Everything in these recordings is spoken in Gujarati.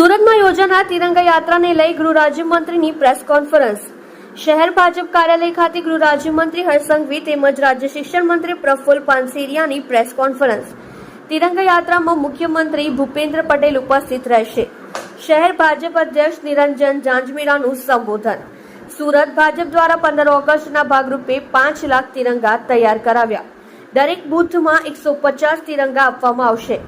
સુરતમાં યોજાનાર તિરંગા યાત્રાને લઈ ગૃહ રાજ્યમંત્રીની પ્રેસ કોન્ફરન્સ. શહેર ભાજપ કાર્યાલય ખાતે ગૃહ રાજ્યમંત્રી હર્ષ તેમજ રાજ્ય શિક્ષણ મંત્રી પ્રફુલ્લ પાનસેરિયાની પ્રેસ કોન્ફરન્સ. તિરંગા યાત્રામાં મુખ્યમંત્રી ભૂપેન્દ્ર પટેલ ઉપસ્થિત રહેશે. શહેર ભાજપ અધ્યક્ષ નિરંજન જાંજમીરાનું સંબોધન. સુરત ભાજપ દ્વારા પંદર ઓગસ્ટના ભાગરૂપે પાંચ લાખ તિરંગા તૈયાર કરાવ્યા. દરેક બૂથમાં એકસો પચાસ તિરંગા આપવામાં આવશે.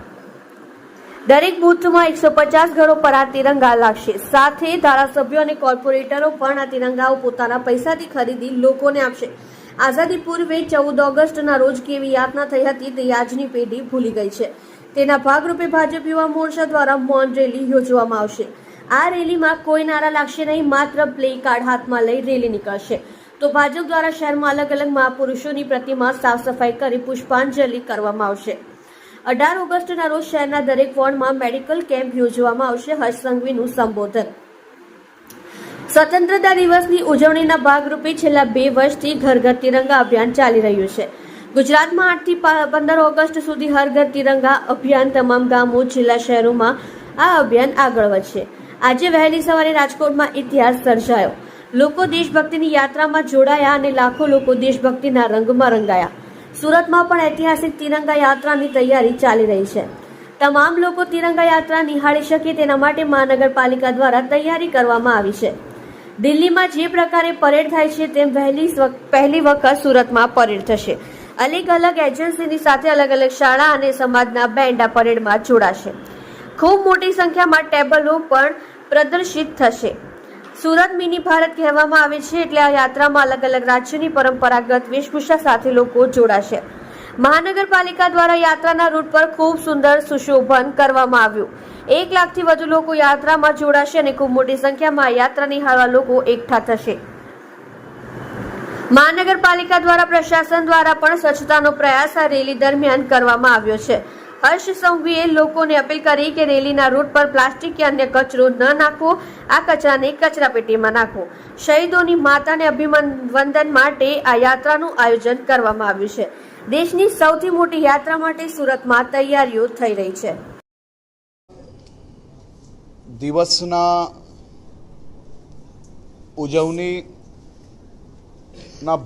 દરેક બૂથમાં એકસો પચાસ ઘરો પર આ તિરંગા લાગશે. સાથે ધારાસભ્યો અને કોર્પોરેટરો પણ આ તિરંગાઓ પોતાના પૈસાથી ખરીદી લોકોને આપશે. આઝાદી પૂર્વે ચૌદ ઓગસ્ટના રોજ કેવી યાતના થઈ હતી તે આજની પેઢી ભૂલી ગઈ છે. તેના ભાગરૂપે ભાજપ યુવા મોરચા દ્વારા મૌન રેલી યોજવામાં આવશે. આ રેલીમાં કોઈ નારા લાગશે નહીં, માત્ર પ્લે કાર્ડ હાથમાં લઈ રેલી નીકળશે. તો ભાજપ દ્વારા શહેરમાં અલગ અલગ મહાપુરુષોની પ્રતિમા સાફ સફાઈ કરી પુષ્પાંજલિ કરવામાં આવશે. અઢાર ઓગસ્ટના રોજ શહેરના દરેક વોર્ડમાં મેડિકલ કેમ્પ યોજવામાં આવશે હર્ષ સંઘવીનું સંબોધન. સ્વતંત્રતા દિવસની ઉજવણીના ભાગરૂપે છેલ્લા બે વર્ષથી ઘર ઘર તિરંગા અભિયાન ચાલી રહ્યું છે. ગુજરાતમાં આઠથી પંદર ઓગસ્ટ સુધી હર ઘર તિરંગા અભિયાન તમામ ગામો, જિલ્લા શહેરોમાં આ અભિયાન આગળ વધશે. આજે વહેલી સવારે રાજકોટમાં ઇતિહાસ સર્જાયો. લોકો દેશભક્તિની યાત્રામાં જોડાયા અને લાખો લોકો દેશભક્તિના રંગમાં રંગાયા. સુરતમાં પણ ઐતિહાસિક તિરંગા યાત્રાની તૈયારી ચાલી રહી છે. તમામ લોકો તિરંગા યાત્રા નિહાળી શકે તેના માટે મહાનગરપાલિકા દ્વારા તૈયારી કરવામાં આવી છે. દિલ્હીમાં જે પ્રકારે પરેડ થાય છે તેમ વહેલી પહેલી વખત સુરતમાં પરેડ થશે. અલગ અલગ એજન્સીની સાથે અલગ અલગ શાળા અને સમાજના બેન્ડ આ પરેડમાં જોડાશે. ખૂબ મોટી સંખ્યામાં ટેબલો પણ પ્રદર્શિત થશે. સુરત મિની ભારત કહેવામાં આવે છે એટલે આ યાત્રામાં અલગ અલગ રાજ્યની પરંપરાગત વેશભૂષા સાથે લોકો જોડાશે. મહાનગરપાલિકા દ્વારા યાત્રાના રૂટ પર ખૂબ સુંદર સુશોભન કરવામાં આવ્યું. એક લાખથી વધુ લોકો યાત્રામાં જોડાશે અને ખૂબ મોટી સંખ્યામાં યાત્રા નિહાળવા લોકો એકઠા થશે. મહાનગરપાલિકા દ્વારા પ્રશાસન દ્વારા પણ સ્વચ્છતાનો પ્રયાસ આ રેલી દરમિયાન કરવામાં આવ્યો છે. હર્ષ સંઘવીએ લોકોને અપીલ કરી કે રેલીના રૂટ પર પ્લાસ્ટિક કે અન્ય કચરો ન નાખવો આ કચરાને કચરાપેટીમાં નાખવો શહીદોની માતાને અભિવંદન માટે આ યાત્રાનું આયોજન કરવામાં આવ્યું છે. દેશની સૌથી મોટી યાત્રા માટે સુરતમાં તૈયારીઓ થઈ રહી છે. દિવસના ઉજવણીના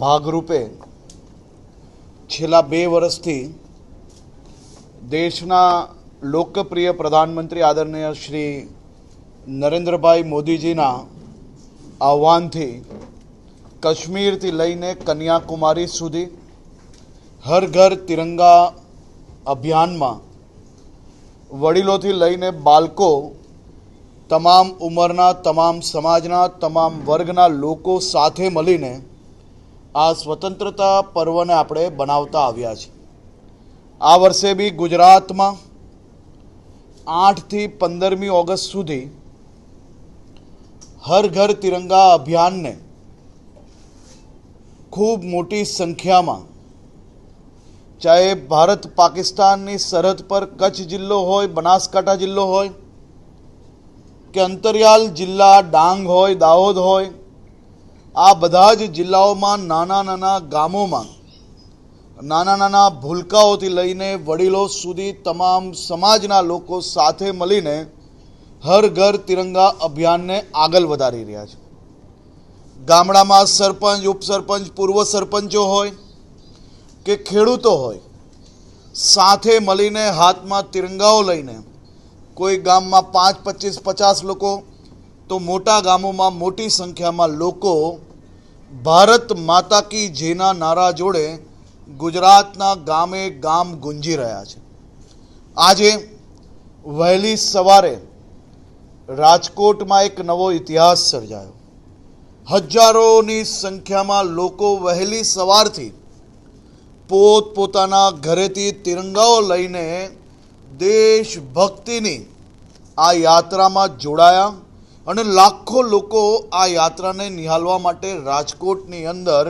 ભાગરૂપે છેલ્લા બે વર્ષથી દેશના લોકપ્રિય પ્રધાનમંત્રી આદરણીય શ્રી નરેન્દ્રભાઈ મોદીજીના આહ્વાનથી કાશ્મીરથી લઈને કન્યાકુમારી સુધી હર ઘર તિરંગા અભિયાનમાં વડીલોથી લઈને બાળકો તમામ ઉંમરના, તમામ સમાજના, તમામ વર્ગના લોકો સાથે મળીને આ સ્વતંત્રતા પર્વને આપણે બનાવતા આવ્યા છીએ. આ વર્ષે બી ગુજરાતમાં આઠથી પંદરમી ઓગસ્ટ સુધી હર ઘર તિરંગા અભિયાનને ખૂબ મોટી સંખ્યામાં, ચાહે ભારત પાકિસ્તાનની સરહદ પર કચ્છ જિલ્લો હોય, બનાસકાંઠા જિલ્લો હોય, કે અંતરિયાલ જિલ્લા, ડાંગ હોય, દાહોદ હોય, આ બધા જ જિલ્લાઓમાં નાના નાના ગામોમાં નાના નાના ભૂલકાઓથી લઈને વડીલો સુધી તમામ સમાજના લોકો સાથે મળીને હર ઘર તિરંગા અભિયાનને આગળ વધારી રહ્યા છે. ગામડામાં સરપંચ, ઉપસરપંચ, પૂર્વ સરપંચો હોય કે ખેડૂતો હોય, સાથે મળીને હાથમાં તિરંગાઓ લઈને કોઈ ગામમાં પાંચ, પચીસ, પચાસ લોકો, તો મોટા ગામોમાં મોટી સંખ્યામાં લોકો ભારત માતા કી જેના નારા જોડે ગુજરાતના ગામે ગામ ગુંજી રહ્યા છે. આજે વહેલી સવારે રાજકોટમાં એક નવો ઇતિહાસ સર્જાયો. હજારોની સંખ્યામાં લોકો વહેલી સવારથી પોતપોતાના ઘરેથી તિરંગાઓ લઈને દેશભક્તિની આ યાત્રામાં જોડાયા અને લાખો લોકો આ યાત્રાને નિહાળવા માટે રાજકોટની અંદર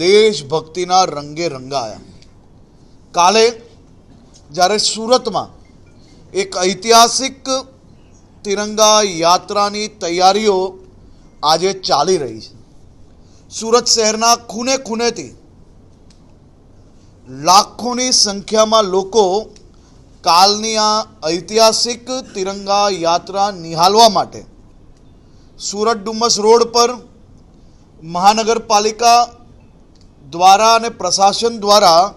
દેશભક્તિના રંગે રંગાયા. કાલે જ્યારે સુરતમાં એક ઐતિહાસિક તિરંગા યાત્રાની તૈયારીઓ આજે ચાલી રહી છે. સુરત શહેરના ખૂને ખૂનેથી લાખોની સંખ્યામાં લોકો કાલની આ ઐતિહાસિક તિરંગા યાત્રા નિહાળવા માટે સુરત ડુમસ રોડ પર મહાનગરપાલિકા દ્વારા અને પ્રશાસન દ્વારા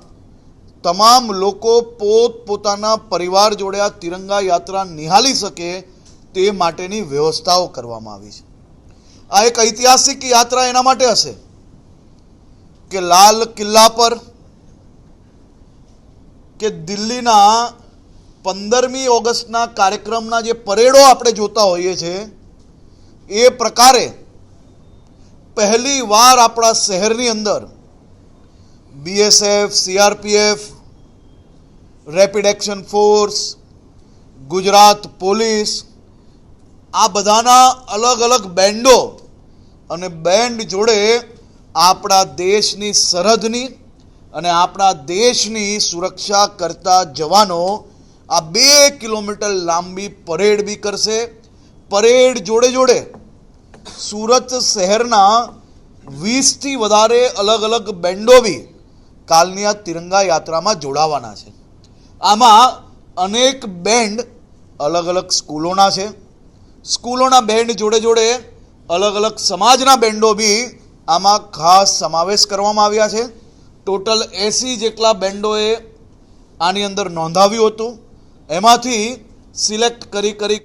તમામ લોકો પોત પોતાના પરિવાર જોડે આ તિરંગા યાત્રા નિહાળી શકે તે માટેની વ્યવસ્થાઓ કરવામાં આવી છે. આ એક ઐતિહાસિક યાત્રા એના માટે હશે કે લાલ કિલ્લા પર કે દિલ્હીના પંદરમી ઓગસ્ટના કાર્યક્રમના જે પરેડો આપણે જોતા હોઈએ છીએ એ પ્રકારે પહેલી વાર આપણા શહેરની અંદર BSF CRPF rapid action force Gujarat police આ બધાના અલગ અલગ બેન્ડો અને બેન્ડ જોડે આપણા દેશની સરહદની અને આપણા દેશની સુરક્ષા કરતા જવાનો આ બે કિલોમીટર લાંબી પરેડ બી કરશે. પરેડ જોડે જોડે સુરત શહેરના વીસથી વધારે અલગ અલગ બેન્ડો બી કાલની આ તિરંગા યાત્રામાં જોડાવાના છે. આમાં અનેક બેન્ડ અલગ અલગ સ્કૂલોના છે. સ્કૂલોના બેન્ડ જોડે જોડે અલગ અલગ સમાજના બેન્ડો બી આમાં ખાસ સમાવેશ કરવામાં આવ્યા છે. ટોટલ એંસી જેટલા બેન્ડોએ આની અંદર નોંધાવ્યું હતું. એમાંથી સિલેક્ટ કરી કરી